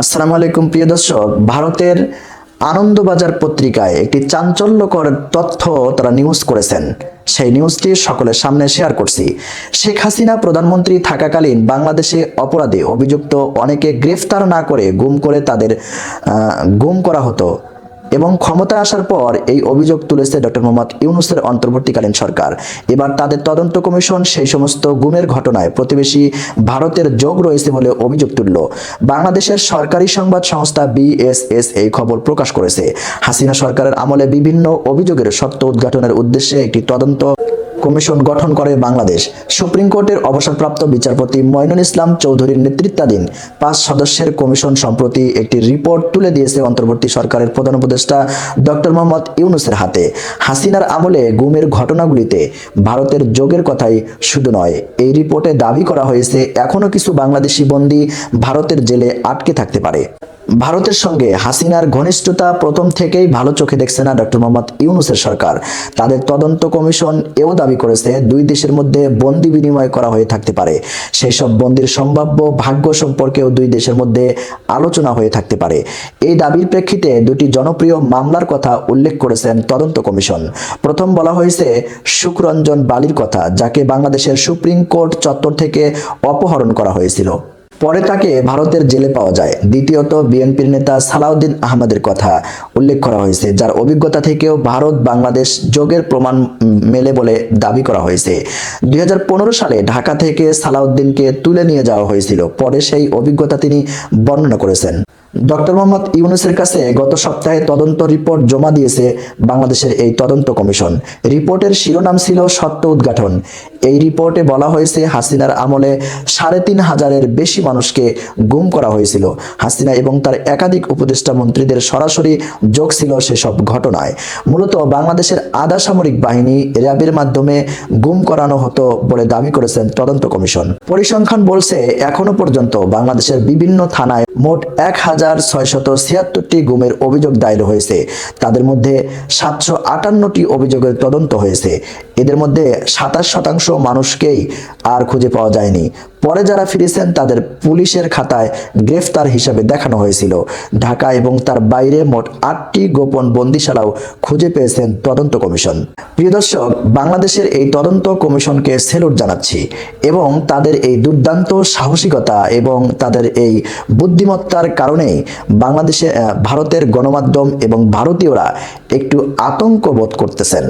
আসসালামু আলাইকুম, প্রিয় দর্শক। ভারতের আনন্দবাজার পত্রিকায় একটি চাঞ্চল্যকর তথ্য তারা নিউজ করেছেন। সেই নিউজটি সকলের সামনে শেয়ার করছি। শেখ হাসিনা প্রধানমন্ত্রী থাকাকালীন বাংলাদেশে অপরাধে অভিযুক্ত অনেকে গ্রেফতার না করে গুম করে তাদের গুম করা হতো। এবং ক্ষমতা আসার পর এই অভিযোগ তুলেছে ডক্টর মোহাম্মদ ইউনুসের অন্তর্বর্তীকালীন সরকার। এবার তাদের তদন্ত কমিশন সেই সমস্ত গুমের ঘটনায় প্রতিবেশী ভারতের যোগ রয়েছে বলে অভিযোগ তুলল। বাংলাদেশের সরকারি সংবাদ সংস্থা বিএসএস এই খবর প্রকাশ করেছে। হাসিনা সরকারের আমলে বিভিন্ন অভিযোগের সত্য উদ্ঘাটনের উদ্দেশ্যে একটি তদন্ত কমিশন গঠন করে বাংলাদেশ। সুপ্রিম কোর্টের অবসরপ্রাপ্ত বিচারপতি মঈনুল ইসলাম চৌধুরীর নেতৃত্বাধীন পাঁচ সদস্যের কমিশন সম্প্রতি একটি রিপোর্ট তুলে দিয়েছে অন্তর্বর্তী সরকারের প্রধান উপদেষ্টা ডক্টর মোহাম্মদ ইউনুসের হাতে। হাসিনার আমলে গুমের ঘটনাগুলিতে ভারতের যোগের কথাই শুধু নয়, এই রিপোর্টে দাবি করা হয়েছে এখনও কিছু বাংলাদেশি বন্দী ভারতের জেলে আটকে থাকতে পারে। ভারতের সঙ্গে হাসিনার ঘনিষ্ঠতা প্রথম থেকেই ভালো চোখে দেখছে না ডক্টর মোহাম্মদ ইউনুসের সরকার। তাদের তদন্ত কমিশন এও দাবি করেছে, দুই দেশের মধ্যে বন্দি বিনিময় করা হয়ে থাকতে পারে। সেই সব বন্দির সম্ভাব্য ভাগ্য সম্পর্কেও দুই দেশের মধ্যে আলোচনা হয়ে থাকতে পারে। এই দাবির প্রেক্ষিতে দুটি জনপ্রিয় মামলার কথা উল্লেখ করেছেন তদন্ত কমিশন। প্রথম বলা হয়েছে, সুখরঞ্জন বালির কথা, যাকে বাংলাদেশের সুপ্রিম কোর্ট চত্বর থেকে অপহরণ করা হয়েছিল। পরে তাকে ভারতের জেলে পাওয়া যায়। দ্বিতীয়ত, বিএনপির নেতা সালাউদ্দিন আহমদের কথা উল্লেখ করা হয়েছে, যার অভিজ্ঞতা থেকেও ভারত বাংলাদেশ যোগের প্রমাণ মেলে বলে দাবি করা হয়েছে। দুই হাজার পনেরো সালে ঢাকা থেকে সালাউদ্দিনকে তুলে নিয়ে যাওয়া হয়েছিল, পরে সেই অভিজ্ঞতা তিনি বর্ণনা করেছেন। ডক্টর মোহাম্মদ ইউনুসের কাছে গত সপ্তাহে তদন্ত রিপোর্ট জমা দিয়েছে বাংলাদেশের এই তদন্ত কমিশন। রিপোর্টের শিরোনাম ছিল সত্য উদ্ঘাটন। এই রিপোর্টে বলা হয়েছে, হাসিনার আমলে সাড়ে তিন হাজারের বেশি মানুষকে গুম করা হয়েছিল। হাসিনা এবং তার একাধিক উপদেষ্টা মন্ত্রীদের সরাসরি যোগ ছিল সেসব ঘটনায়। মূলত বাংলাদেশের আধা সামরিক বাহিনী র্যাবের মাধ্যমে গুম করানো হতো বলে দাবি করেছেন তদন্ত কমিশন। পরিসংখ্যান বলছে, এখনও পর্যন্ত বাংলাদেশের বিভিন্ন থানায় মোট এক হাজার ছয়শত ছিয়াত্তরটি গুমের অভিযোগ দায়ের হয়েছে। তাদের মধ্যে সাতশো আটান্নটি অভিযোগের তদন্ত হয়েছে। এদের মধ্যে সাতাশ শতাংশ মানুষকেই আর খুঁজে পাওয়া যায়নি। পরে যারা ফিরেছেন, তাদের পুলিশের খাতায় গ্রেফতার হিসাবে দেখানো হয়েছিল। ঢাকা এবং তার বাইরে মোট আটটি গোপন বন্দিশালাও খুঁজে পেয়েছেন তদন্ত কমিশন। প্রিয় দর্শক, বাংলাদেশের এই তদন্ত কমিশনকে সেলুট জানাচ্ছি এবং তাদের এই দুর্দান্ত সাহসিকতা এবং তাদের এই বুদ্ধিমত্তার কারণেই বাংলাদেশে ভারতের গণমাধ্যম এবং ভারতীয়রা একটু আতঙ্ক বোধ করতেছেন।